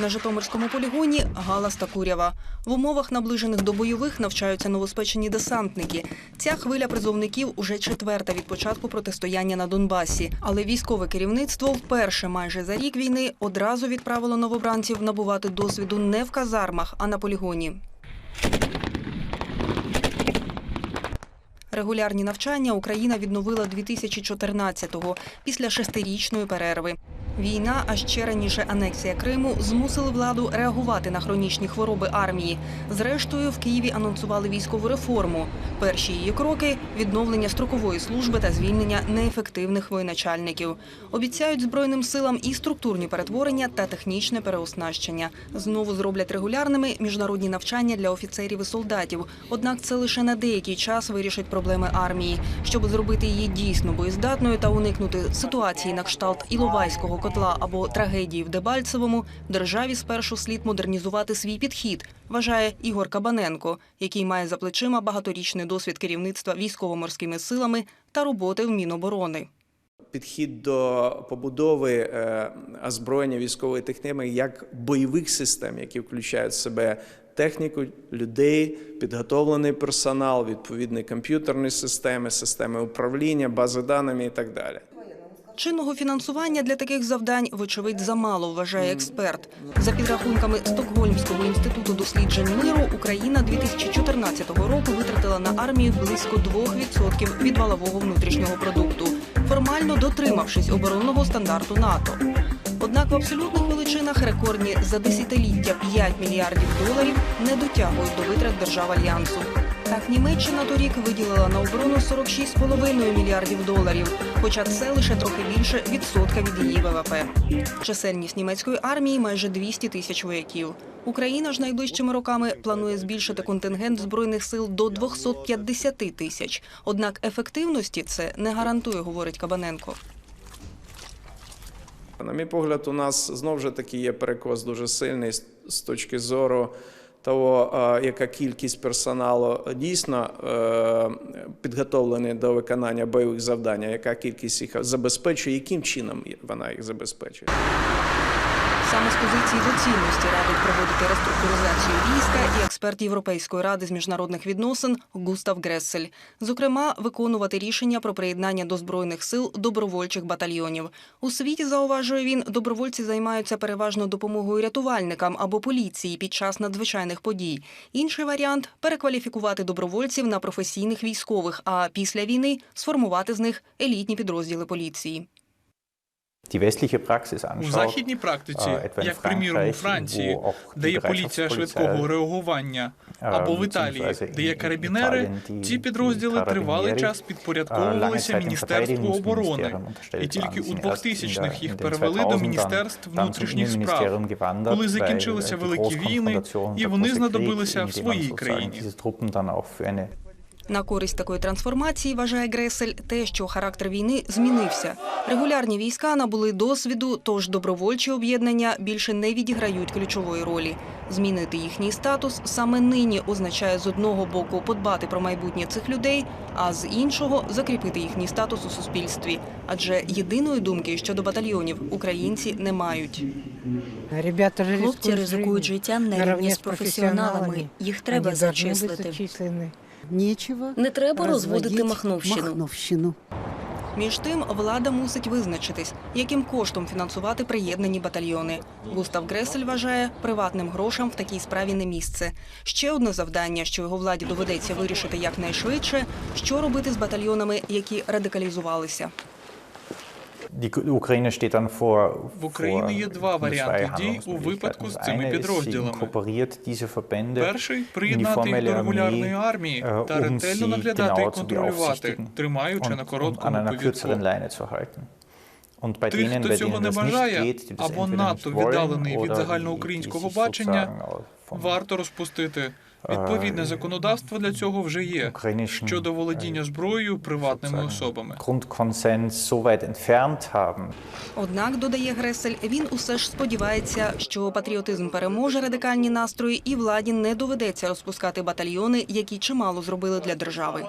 На Житомирському полігоні галас та курява. В умовах, наближених до бойових, навчаються новоспечені десантники. Ця хвиля призовників уже четверта від початку протистояння на Донбасі. Але військове керівництво вперше майже за рік війни одразу відправило новобранців набувати досвіду не в казармах, а на полігоні. Регулярні навчання Україна відновила 2014-го після шестирічної перерви. Війна, а ще раніше анексія Криму, змусили владу реагувати на хронічні хвороби армії. Зрештою, в Києві анонсували військову реформу. Перші її кроки відновлення строкової служби та звільнення неефективних воєначальників. Обіцяють збройним силам і структурні перетворення та технічне переоснащення. Знову зроблять регулярними міжнародні навчання для офіцерів і солдатів. Однак це лише на деякий час вирішить проблеми армії, щоб зробити її дійсно боєздатною та уникнути ситуації на кшталт Іловайського котла або трагедії в Дебальцевому. Державі спершу слід модернізувати свій підхід, вважає Ігор Кабаненко, який має за плечима багаторічний досвід керівництва військово-морськими силами та роботи в Міноборони. Підхід до побудови е, озброєння військової техніки як бойових систем, які включають в себе техніку, людей, підготовлений персонал, відповідні комп'ютерні системи, системи управління, бази даними і так далі. Чинного фінансування для таких завдань, вочевидь, замало, вважає експерт. За підрахунками Стокгольмського інституту досліджень миру, Україна 2014 року витратила на армію близько 2% від валового внутрішнього продукту, формально дотримавшись оборонного стандарту НАТО. Однак в абсолютних величинах рекордні за десятиліття 5 мільярдів доларів не дотягують до витрат держав альянсу. Так, Німеччина торік виділила на оборону 46,5 мільярдів доларів, хоча це лише трохи більше відсотка від її ВВП. Чисельність німецької армії майже 200 тисяч вояків. Україна ж найближчими роками планує збільшити контингент збройних сил до 250 тисяч. Однак ефективності це не гарантує, говорить Кабаненко. На мій погляд, у нас знову ж таки є перекос дуже сильний з- точки зору того, е, яка кількість персоналу дійсно підготовлений підготовлені до виконання бойових завдань, яка кількість їх забезпечує, яким чином вона їх забезпечує. Саме з позиції доцільності радить проводити реструктуризацію війська і експерт Європейської ради з міжнародних відносин Густав Гресель. Зокрема, виконувати рішення про приєднання до збройних сил добровольчих батальйонів. У світі зауважує він, добровольці займаються переважно допомогою рятувальникам або поліції під час надзвичайних подій. Інший варіант перекваліфікувати добровольців на професійних військових, а після війни сформувати з них елітні підрозділи поліції. Die westliche Praxis У anschaut, західній практиці, е, як приміром у Франції, де є поліція швидкого реагування, або в Італії, де є карабінери, ці підрозділи тривалий час äh, підпорядковувалися Міністерству оборони, і тільки у Sie sind erst in 2000-х der- їх перевели до 2000ern Міністерств внутрішніх справ. Коли закінчилися äh, великі війни, і вони знадобилися в своїй країні. На користь такої трансформації вважає Гресель те, що характер війни змінився. Регулярні війська набули досвіду, тож добровольчі об'єднання більше не відіграють ключової ролі. Змінити їхній статус саме нині означає з одного боку подбати про майбутнє цих людей, а з іншого закріпити їхній статус у суспільстві. Адже єдиної думки щодо батальйонів українці не мають. Ребята Хлопці ризикують життям на рівні з професіоналами. Їх треба зачислити. Не треба розводити розводити махновщину. махновщину. Між тим, влада мусить визначитись, яким коштом фінансувати приєднані батальйони. Густав Гресель вважає, приватним грошам в такій справі не місце. Ще одне завдання, що його владі доведеться вирішити якнайшвидше, що робити з батальйонами, які радикалізувалися. Vor, В Україні є два варіанти дій у випадку з цими підрозділами. Перший приєднати їх до регулярної армії äh, та um ретельно наглядати і контролювати, тримаючи на um короткому повідку. Тих, хто цього не бажає, або надто віддалений від загальноукраїнського бачення, варто розпустити. Відповідне Е, законодавство для цього вже є щодо володіння зброєю приватними особами. Однак, додає Гресель, він усе ж сподівається, що патріотизм переможе радикальні настрої, і владі не доведеться розпускати батальйони, які чимало зробили для держави.